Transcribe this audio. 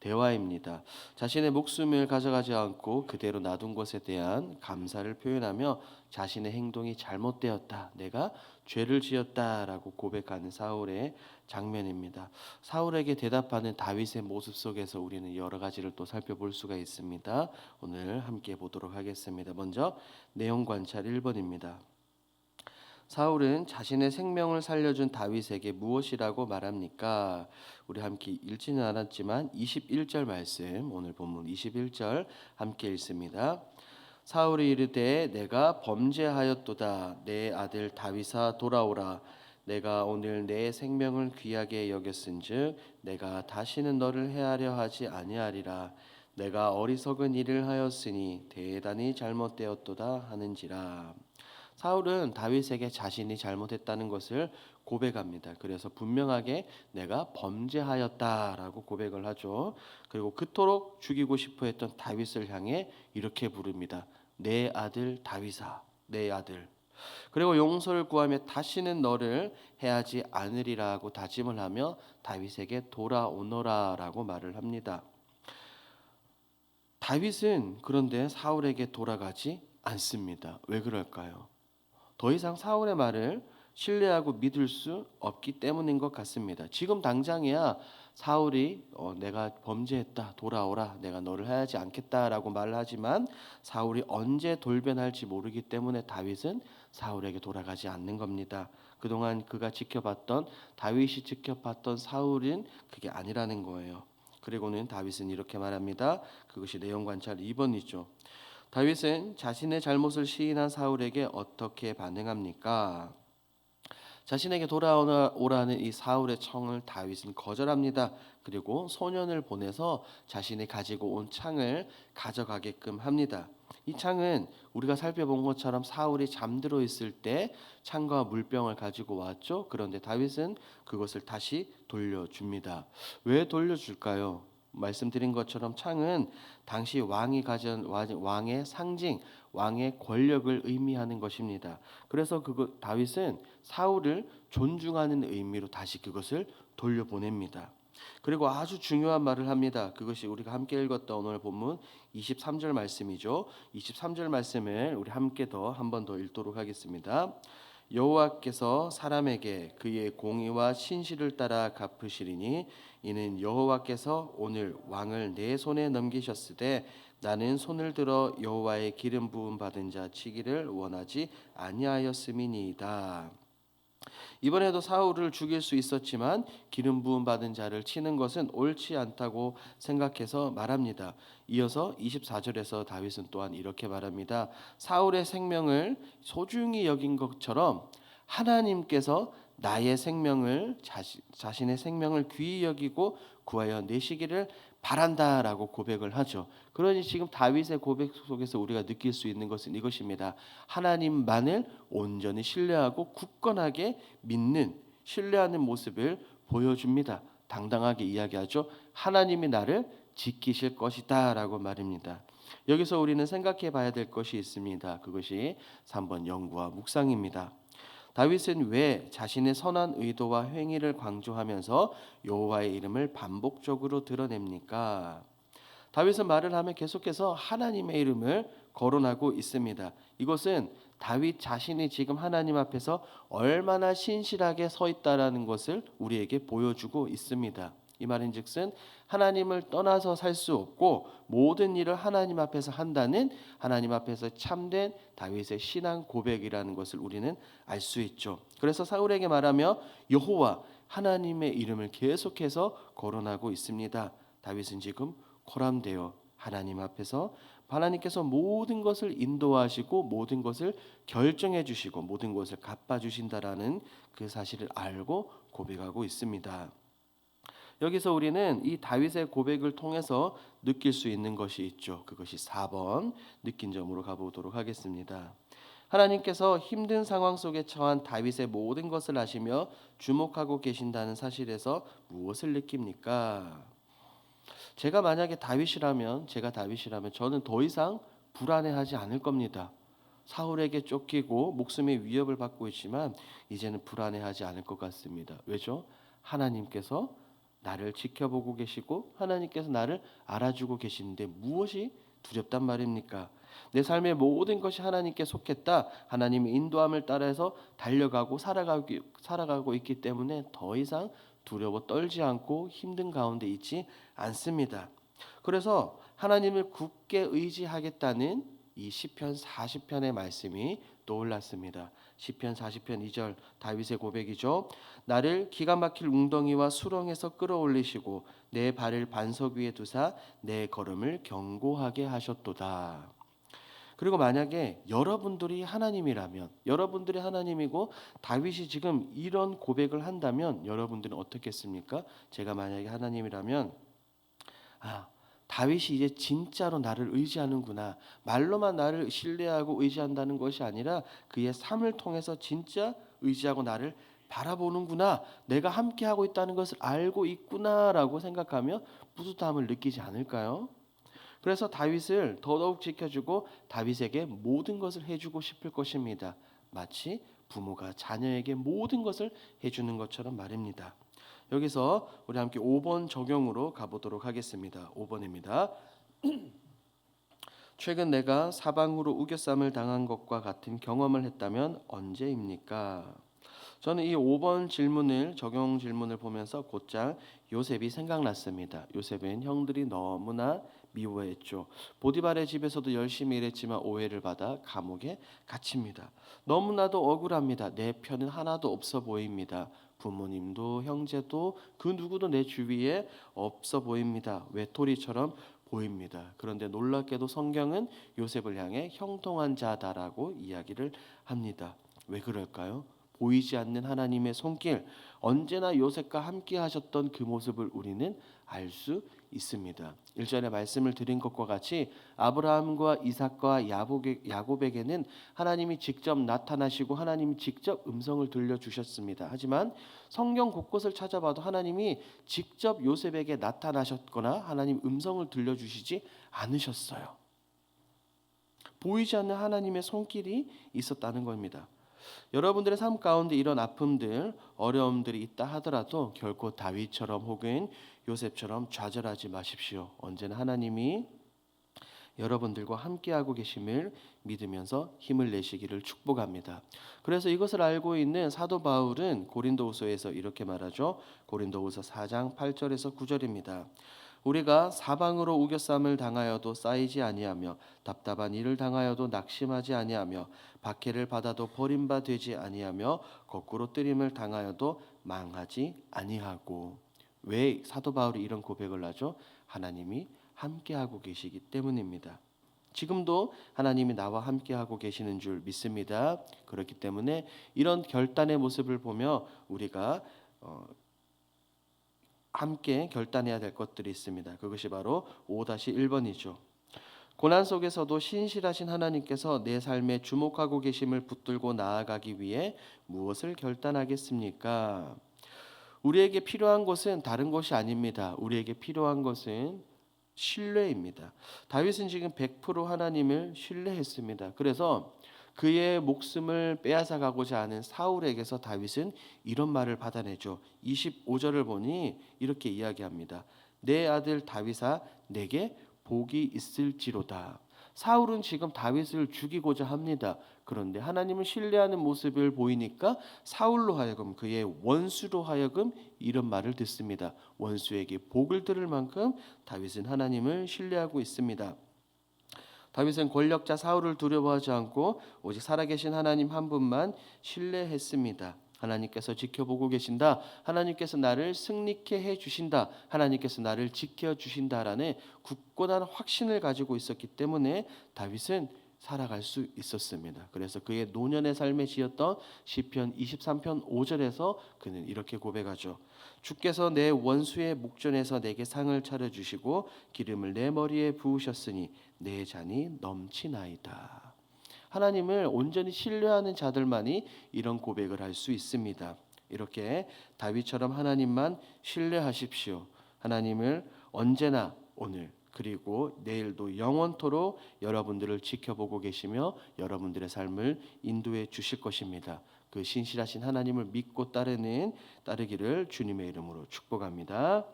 대화입니다. 자신의 목숨을 가져가지 않고 그대로 놔둔 것에 대한 감사를 표현하며 자신의 행동이 잘못되었다. 내가 죄를 지었다라고 고백하는 사울의 장면입니다. 사울에게 대답하는 다윗의 모습 속에서 우리는 여러 가지를 또 살펴볼 수가 있습니다. 오늘 함께 보도록 하겠습니다. 먼저 내용 관찰 1번입니다. 사울은 자신의 생명을 살려준 다윗에게 무엇이라고 말합니까? 우리 함께 읽지는 않았지만 21절 말씀 오늘 본문 21절 함께 읽습니다. 사울이 이르되 내가 범죄하였도다 내 아들 다윗아 돌아오라 내가 오늘 내 생명을 귀하게 여겼은즉 내가 다시는 너를 해하려 하지 아니하리라 내가 어리석은 일을 하였으니 대단히 잘못되었도다 하는지라 사울은 다윗에게 자신이 잘못했다는 것을 고백합니다. 그래서 분명하게 내가 범죄하였다라고 고백을 하죠. 그리고 그토록 죽이고 싶어 했던 다윗을 향해 이렇게 부릅니다. 내 아들 다윗아, 내 아들. 그리고 용서를 구하며 다시는 너를 해하지 않으리라고 다짐을 하며 다윗에게 돌아오너라라고 말을 합니다. 다윗은 그런데 사울에게 돌아가지 않습니다. 왜 그럴까요? 더 이상 사울의 말을 신뢰하고 믿을 수 없기 때문인 것 같습니다. 지금 당장이야 사울이 어, 내가 범죄했다 돌아오라 내가 너를 해하지 않겠다라고 말을 하지만 사울이 언제 돌변할지 모르기 때문에 다윗은 사울에게 돌아가지 않는 겁니다. 그동안 그가 지켜봤던 다윗이 지켜봤던 사울은 그게 아니라는 거예요. 그리고는 다윗은 이렇게 말합니다. 그것이 내용 관찰 2번이죠. 다윗은 자신의 잘못을 시인한 사울에게 어떻게 반응합니까? 자신에게 돌아오라는 이 사울의 청을 다윗은 거절합니다. 그리고 소년을 보내서 자신이 가지고 온 창을 가져가게끔 합니다. 이 창은 우리가 살펴본 것처럼 사울이 잠들어 있을 때 창과 물병을 가지고 왔죠. 그런데 다윗은 그것을 다시 돌려줍니다. 왜 돌려줄까요? 말씀드린 것처럼 창은 당시 왕이 가진 왕의 상징, 왕의 권력을 의미하는 것입니다. 그래서 그거 다윗은 사울을 존중하는 의미로 다시 그것을 돌려보냅니다. 그리고 아주 중요한 말을 합니다. 그것이 우리가 함께 읽었던 오늘 본문 23절 말씀이죠. 23절 말씀을 우리 함께 더 한 번 더 읽도록 하겠습니다. 여호와께서 사람에게 그의 공의와 신실을 따라 갚으시리니 이는 여호와께서 오늘 왕을 내 손에 넘기셨으되 나는 손을 들어 여호와의 기름 부음 받은 자 치기를 원하지 아니하였음이니이다. 이번에도 사울을 죽일 수 있었지만 기름 부음 받은 자를 치는 것은 옳지 않다고 생각해서 말합니다. 이어서 24절에서 다윗은 또한 이렇게 말합니다. 사울의 생명을 소중히 여긴 것처럼 하나님께서 나의 생명을 자신, 자신 의 생명을 귀히 여기고 구하여 내시기를 바란다라고 고백을 하죠. 그러니 지금 다윗의 고백 속에서 우리가 느낄 수 있는 것은 이것입니다. 하나님만을 온전히 신뢰하고 굳건하게 믿는 신뢰하는 모습을 보여줍니다. 당당하게 이야기하죠. 하나님이 나를 지키실 것이다라고 말입니다. 여기서 우리는 생각해 봐야 될 것이 있습니다. 그것이 3번 연구와 묵상입니다. 다윗은 왜 자신의 선한 의도와 행위를 강조하면서 여호와의 이름을 반복적으로 드러냅니까? 다윗은 말을 하면 계속해서 하나님의 이름을 거론하고 있습니다. 이것은 다윗 자신이 지금 하나님 앞에서 얼마나 신실하게 서 있다라는 것을 우리에게 보여주고 있습니다. 이 말인즉슨 하나님을 떠나서 살 수 없고 모든 일을 하나님 앞에서 한다는 하나님 앞에서 참된 다윗의 신앙 고백이라는 것을 우리는 알 수 있죠. 그래서 사울에게 말하며 여호와 하나님의 이름을 계속해서 거론하고 있습니다. 다윗은 지금 고람되어 하나님 앞에서 하나님께서 모든 것을 인도하시고 모든 것을 결정해 주시고 모든 것을 갚아 주신다라는 그 사실을 알고 고백하고 있습니다. 여기서 우리는 이 다윗의 고백을 통해서 느낄 수 있는 것이 있죠. 그것이 4번 느낀 점으로 가보도록 하겠습니다. 하나님께서 힘든 상황 속에 처한 다윗의 모든 것을 아시며 주목하고 계신다는 사실에서 무엇을 느낍니까? 제가 만약에 다윗이라면 제가 다윗이라면 저는 더 이상 불안해하지 않을 겁니다. 사울에게 쫓기고 목숨의 위협을 받고 있지만 이제는 불안해하지 않을 것 같습니다. 왜죠? 하나님께서 나를 지켜보고 계시고 하나님께서 나를 알아주고 계시는데 무엇이 두렵단 말입니까? 내 삶의 모든 것이 하나님께 속했다. 하나님의 인도함을 따라서 달려가고 살아가고, 살아가고 있기 때문에 더 이상 두려워 떨지 않고 힘든 가운데 있지 않습니다. 그래서 하나님을 굳게 의지하겠다는 이 시편 40편의 말씀이 떠올랐습니다. 시편 40편 2절 다윗의 고백이죠. 나를 기가 막힐 웅덩이와 수렁에서 끌어올리시고 내 발을 반석 위에 두사 내 걸음을 견고하게 하셨도다. 그리고 만약에 여러분들이 하나님이라면 여러분들이 하나님이고 다윗이 지금 이런 고백을 한다면 여러분들은 어떻겠습니까? 제가 만약에 하나님이라면 아 다윗이 이제 진짜로 나를 의지하는구나. 말로만 나를 신뢰하고 의지한다는 것이 아니라 그의 삶을 통해서 진짜 의지하고 나를 바라보는구나. 내가 함께 하고 있다는 것을 알고 있구나라고 생각하며 뿌듯함을 느끼지 않을까요? 그래서 다윗을 더더욱 지켜주고 다윗에게 모든 것을 해주고 싶을 것입니다. 마치 부모가 자녀에게 모든 것을 해주는 것처럼 말입니다. 여기서 우리 함께 5번 적용으로 가보도록 하겠습니다. 5번입니다. 최근 내가 사방으로 우겨쌈을 당한 것과 같은 경험을 했다면 언제입니까? 저는 이 5번 질문을 적용 질문을 보면서 곧장 요셉이 생각났습니다. 요셉은 형들이 너무나 미워했죠. 보디발의 집에서도 열심히 일했지만 오해를 받아 감옥에 갇힙니다. 너무나도 억울합니다. 내 편은 하나도 없어 보입니다. 부모님도 형제도 그 누구도 내 주위에 없어 보입니다. 외톨이처럼 보입니다. 그런데 놀랍게도 성경은 요셉을 향해 형통한 자다라고 이야기를 합니다. 왜 그럴까요? 보이지 않는 하나님의 손길, 언제나 요셉과 함께 하셨던 그 모습을 우리는 알 수 있습니다. 1절에 말씀을 드린 것과 같이 아브라함과 이삭과 야곱에게 는 하나님이 직접 나타나시고 하나님이 직접 음성을 들려주셨습니다. 하지만 성경 곳곳을 찾아봐도 하나님이 직접 요셉에게 나타나셨거나 하나님 음성을 들려주시지 않으셨어요. 보이지 않는 하나님의 손길이 있었다는 겁니다. 여러분들의 삶 가운데 이런 아픔들, 어려움들이 있다 하더라도 결코 다윗처럼 혹은 요셉처럼 좌절하지 마십시오. 언제나 하나님이 여러분들과 함께하고 계심을 믿으면서 힘을 내시기를 축복합니다. 그래서 이것을 알고 있는 사도 바울은 고린도후서에서 이렇게 말하죠. 고린도후서 4장 8절에서 9절입니다. 우리가 사방으로 우겨쌈을 당하여도 쌓이지 아니하며 답답한 일을 당하여도 낙심하지 아니하며 박해를 받아도 버림바 되지 아니하며 거꾸로 뜨림을 당하여도 망하지 아니하고 왜 사도 바울이 이런 고백을 하죠? 하나님이 함께하고 계시기 때문입니다. 지금도 하나님이 나와 함께하고 계시는 줄 믿습니다. 그렇기 때문에 이런 결단의 모습을 보며 우리가 어, 함께 결단해야 될 것들이 있습니다. 그것이 바로 5-1번이죠. 고난 속에서도 신실하신 하나님께서 내 삶에 주목하고 계심을 붙들고 나아가기 위해 무엇을 결단하겠습니까? 우리에게 필요한 것은 다른 것이 아닙니다. 우리에게 필요한 것은 신뢰입니다. 다윗은 지금 100% 하나님을 신뢰했습니다. 그래서 그의 목숨을 빼앗아 가고자 하는 사울에게서 다윗은 이런 말을 받아내죠. 25절을 보니 이렇게 이야기합니다. 내 아들 다윗아 내게 복이 있을지로다. 사울은 지금 다윗을 죽이고자 합니다. 그런데 하나님을 신뢰하는 모습을 보이니까 사울로 하여금 그의 원수로 하여금 이런 말을 듣습니다. 원수에게 복을 들을 만큼 다윗은 하나님을 신뢰하고 있습니다. 다윗은 권력자 사울을 두려워하지 않고 오직 살아계신 하나님 한 분만 신뢰했습니다. 하나님께서 지켜보고 계신다. 하나님께서 나를 승리케 해 주신다. 하나님께서 나를 지켜 주신다라는 굳건한 확신을 가지고 있었기 때문에 다윗은 살아갈 수 있었습니다. 그래서 그의 노년의 삶에 지었던 시편 23편 5절에서 그는 이렇게 고백하죠. 주께서 내 원수의 목전에서 내게 상을 차려 주시고 기름을 내 머리에 부으셨으니 내 잔이 넘치나이다. 하나님을 온전히 신뢰하는 자들만이 이런 고백을 할 수 있습니다. 이렇게 다윗처럼 하나님만 신뢰하십시오. 하나님을 언제나 오늘 그리고 내일도 영원토록 여러분들을 지켜보고 계시며 여러분들의 삶을 인도해 주실 것입니다. 그 신실하신 하나님을 믿고 따르는 따르기를 주님의 이름으로 축복합니다.